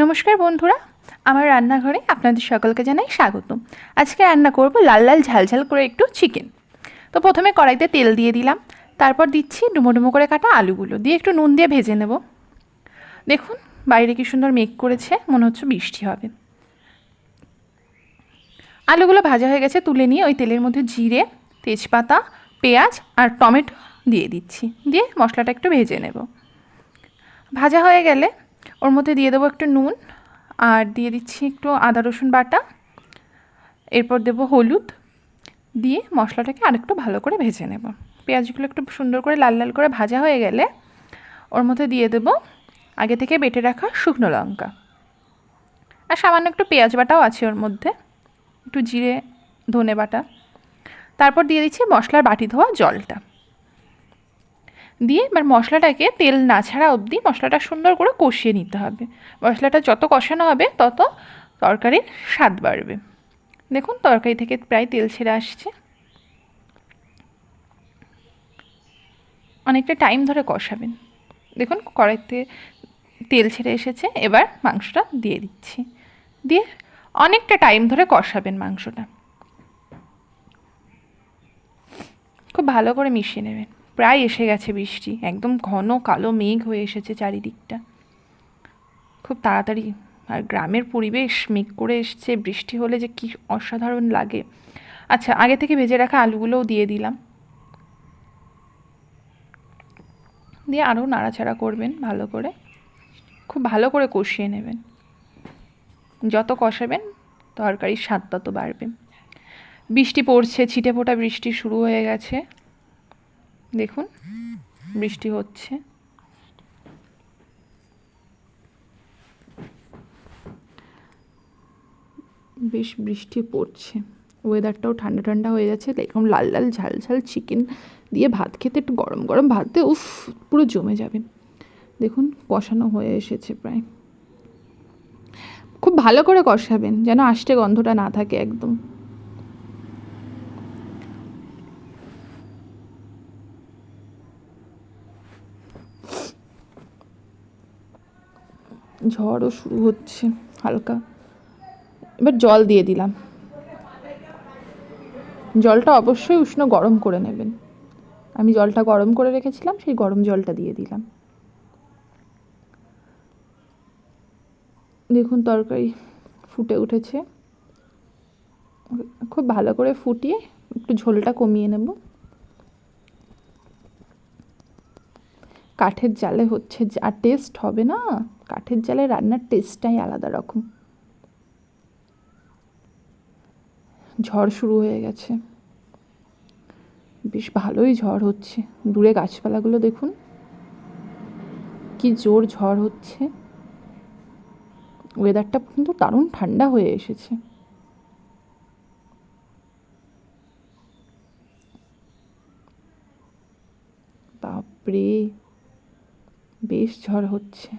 নমস্কার বন্ধুরা, আমার রান্নাঘরে আপনাদের সকলকে জানাই স্বাগত। আজকে রান্না করব লাল লাল ঝাল ঝাল করে একটু চিকেন তো প্রথমে কড়াইতে তেল দিয়ে দিলাম, তারপর দিচ্ছি ডুমো ডুমো করে কাটা আলুগুলো, দিয়ে একটু নুন দিয়ে ভেজে নেব। দেখুন, বাইরে কি সুন্দর মেঘ করেছে, মনে হচ্ছে বৃষ্টি হবে। আলুগুলো ভাজা হয়ে গেছে, তুলে নিয়ে ওই তেলের মধ্যে জিরে, তেজপাতা, পেঁয়াজ আর টমেটো দিয়ে দিচ্ছি, দিয়ে মশলাটা একটু ভেজে নেব। ভাজা হয়ে গেলে ওর মধ্যে দিয়ে দেবো একটু নুন আর দিয়ে দিচ্ছি একটু আদা, রসুন বাটা। এরপর দেবো হলুদ। দিয়ে মশলাটাকে আরেকটু ভালো করে ভেজে নেব। পেঁয়াজগুলো একটু সুন্দর করে লাল লাল করে ভাজা হয়ে গেলে ওর মধ্যে দিয়ে দেব আগে থেকে বেটে রাখা শুকনো লঙ্কা। আর সামান্য একটু পেঁয়াজ বাটাও আছে ওর মধ্যে। একটু জিরে, ধনে বাটা। তারপর দিয়ে দিচ্ছি মশলার বাটি ধোয়া জলটা। দিয়ে এবার মশলাটাকে তেল না ছাড়া অবধি মশলাটা সুন্দর করে কষিয়ে নিতে হবে। মশলাটা যত কষানো হবে, তত তরকারির স্বাদ বাড়বে। দেখুন, তরকারি থেকে প্রায় তেল ছেড়ে আসছে। অনেকটা টাইম ধরে কষাবেন। দেখুন, কড়াইতে তেল ছেড়ে এসেছে। এবার মাংসটা দিয়ে দিচ্ছি। দিয়ে অনেকটা টাইম ধরে কষাবেন মাংসটা। খুব ভালো করে মিশিয়ে নেবেন। প্রায় এসে গেছে বৃষ্টি। একদম ঘন কালো মেঘ হয়ে এসেছে চারিদিকটা। খুব তাড়াতাড়ি, আর গ্রামের পরিবেশ মেঘ করে এসছে। বৃষ্টি হলে যে কী অসাধারণ লাগে। আচ্ছা আগে থেকে ভেজে রাখা আলুগুলোও দিয়ে দিলাম। দিয়ে আরও নাড়াচাড়া করবেন ভালো করে। খুব ভালো করে কষিয়ে নেবেন। যত কষাবেন, তরকারির স্বাদ তত বাড়বে। বৃষ্টি পড়ছে ছিটে ফোটা বৃষ্টি শুরু হয়ে গেছে। দেখুন, বৃষ্টি হচ্ছে। বেশ বৃষ্টি পড়ছে। ওয়েদারটাও ঠান্ডা ঠান্ডা হয়ে যাচ্ছে এরকম লাল লাল ঝাল ঝাল চিকেন দিয়ে ভাত খেতে একটু গরম গরম ভাত দিয়ে উফ, পুরো জমে যাবে। দেখুন, কষানো হয়ে এসেছে প্রায়। খুব ভালো করে কষাবেন, যেন আষ্টে গন্ধটা না থাকে একদম। ঝড়ও শুরু হচ্ছে, হালকা। এবার জল দিয়ে দিলাম। জলটা অবশ্যই উষ্ণ গরম করে নেবেন। আমি জলটা গরম করে রেখেছিলাম, সেই গরম জলটা দিয়ে দিলাম। দেখুন তরকারি ফুটে উঠেছে। খুব ভালো করে ফুটিয়ে একটু ঝোলটা কমিয়ে নেব। কাঠের জালে হচ্ছে যা টেস্ট হবে না? কাঠের জালে রান্নার টেস্টটাই আলাদা রকম। ঝড় শুরু হয়ে গেছে। বেশ ভালোই ঝড় হচ্ছে। দূরে গাছপালাগুলো দেখুন। কি জোর ঝড় হচ্ছে। ওয়েদারটা কিন্তু দারুণ ঠান্ডা হয়ে এসেছে। বাপরে! বেশ ঝড় হচ্ছে।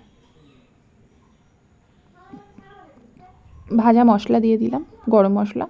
ভাজা মশলা দিয়ে দিলাম গরম মশলা।